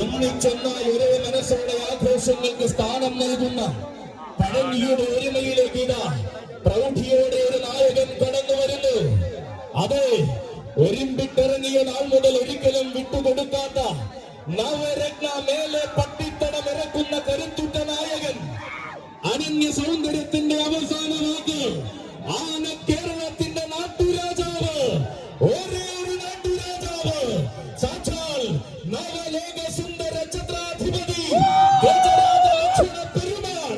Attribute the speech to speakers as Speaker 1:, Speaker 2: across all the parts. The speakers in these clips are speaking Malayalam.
Speaker 1: ഒന്നിച്ചൊന്നായി ഒരേ മനസ്സോടെ ആഘോഷങ്ങൾക്ക് സ്ഥാനം നൽകുന്ന പഴങ്ങിയുടെ ഒരുമയിലേക്ക് ഇതാ. പ്രൗഢിയോടെ ഒരു നായകൻ കടന്നു വരുന്നു. അതെ ഒരുമ്പിട്ടിറങ്ങിയ നാൾ മുതൽ ഒരിക്കലും വിട്ടുകൊടുക്കാത്ത നവരത്ന മേലെ പട്ടിത്തടം ഇറക്കുന്ന കരുത്തുറ്റ നായകൻ. അനന്യ സൗന്ദര്യത്തിന്റെ അവസാന സാക്ഷാൽ നവലോക സുന്ദര ലക്ഷ്മണ പെരുമാൾ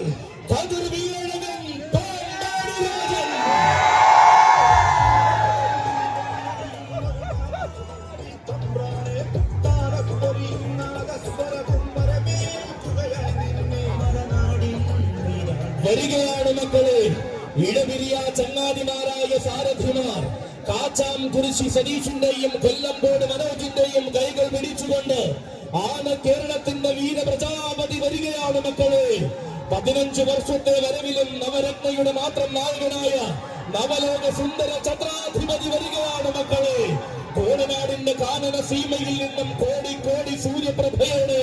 Speaker 1: വരികയാണ് മക്കളെ ഇടപിരിയ ചങ്ങാതിമാരായ സാരഥിമാർ. കാച്ചാം കുരിശി സതീഷിന്റെയും കൊല്ലമ്പോട് മനോജിന്റെയും കൈകൾ പിടിച്ചുകൊണ്ട് ആന കേരളത്തിന്റെ വീര പ്രജാപതി വരികയാണ് മക്കളെ. പതിനഞ്ചു വർഷത്തെ വരവിലും നവരത്നയുടെ മാത്രം നായകനായ നവലോക സുന്ദര ചത്രാധിപതി വരികയാണ് മക്കളെ. കോടനാടിന്റെ കാനന സീമയിൽ നിന്നും കോടി കോടി സൂര്യപ്രഭയോടെ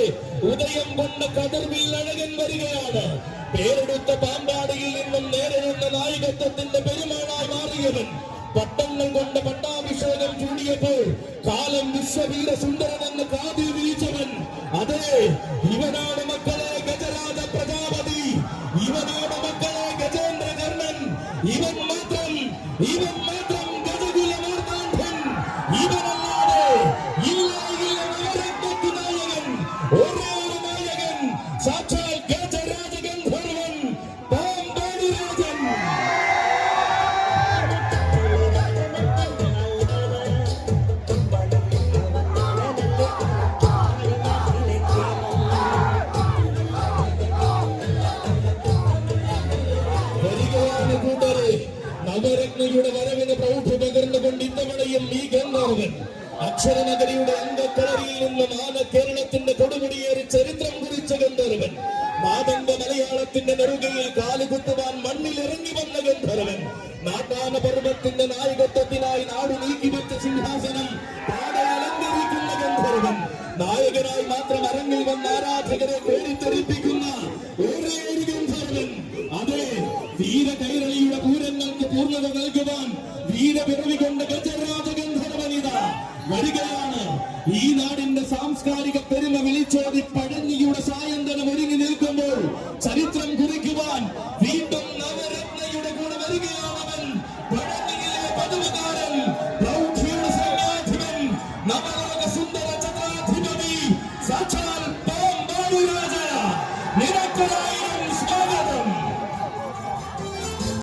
Speaker 1: ഉദയം കൊണ്ട കതിർവിൽ അഴകൻ വരികയാണ്. പേരെടുത്ത പാമ്പാടിയിൽ നിന്നും നേരിടുന്ന നായകത്വത്തിന്റെ പെരുമാളായി മാറിയവൻ പട്ടങ്ങൾ കൊണ്ട് പട്ടാഭിഷേകം ചൂടിയപ്പോൾ കാലം വിശ്വവീര സുന്ദരനെന്ന് കാതിൽ വിളിച്ചവൻ അതെ ഇവനാണ് മക്കളെ ഗജരാജ പ്രജാപതി ഇവനാണ് മക്കളെ ഗജേന്ദ്ര കർണൻ ഇവൻ മാത്രം ഇവൻ മാത്രം ഗജകുല മാർത്താണ്ഡൻ ഇവനല്ലാതെ ഇല്ല ഇല്ല നവരത്നത്തി നായകൻ ഒരേ ഒരു നായകൻ സാക്ഷാൽ നവരത്നയുടെ വരവിന് പ്രൗഢി പകർന്നുകൊണ്ട് ഇത്തവണയും ഈ ഗന്ധർവൻ അക്ഷരനഗരിയുടെ അംഗക്കളറിയിൽ നിന്നും ആന കേരളത്തിന്റെ കൊടുമുടിയേറി ചരിത്രം കുറിച്ച ഗന്ധർവൻ മാതംഗ മലയാളത്തിന്റെ നെറുകയിൽ കാലുകുത്തുവാൻ മണ്ണിൽ ഇറങ്ങി വന്ന ഗന്ധർവൻ നാട്ടാന പർവത്തിന്റെ നായകത്വത്തിനായി നാട് നീക്കിവെച്ച സിംഹാസനം പാടെ അലങ്കരിക്കുന്ന ഗന്ധർവൻ. നായകനായി മാത്രം അരങ്ങിൽ വന്ന ആരാധകരെ കോരിത്തെറിപ്പിക്കുന്ന ഒരേ ഒരു ഗന്ധർവൻ. അതെ വീര കൈരളിയുടെ പൂർണത നൽകുവാൻ വീരപിറവികൊണ്ട് ഗജരാജഗന്ധർവനിത വരികയാണ്. ഈ നാടിന്റെ സാംസ്കാരിക പെരുമ വിളിച്ചോതി പഴഞ്ഞിയുടെ സായന്തനം ഒരുങ്ങി നിൽക്കുമ്പോൾ ചരിത്രം കുറിക്കുവാൻ വീണ്ടും നവരത്നയുടെ കൂടെ വരികയാണവൻ പഴഞ്ഞിയിലെ പതിവുകാരൻ പ്രൗഢിയുടെ സൈന്യാധിപൻ നവലോക സുന്ദര ചക്രാധിപതി സാക്ഷാൽ നിനക്കൊരായിരം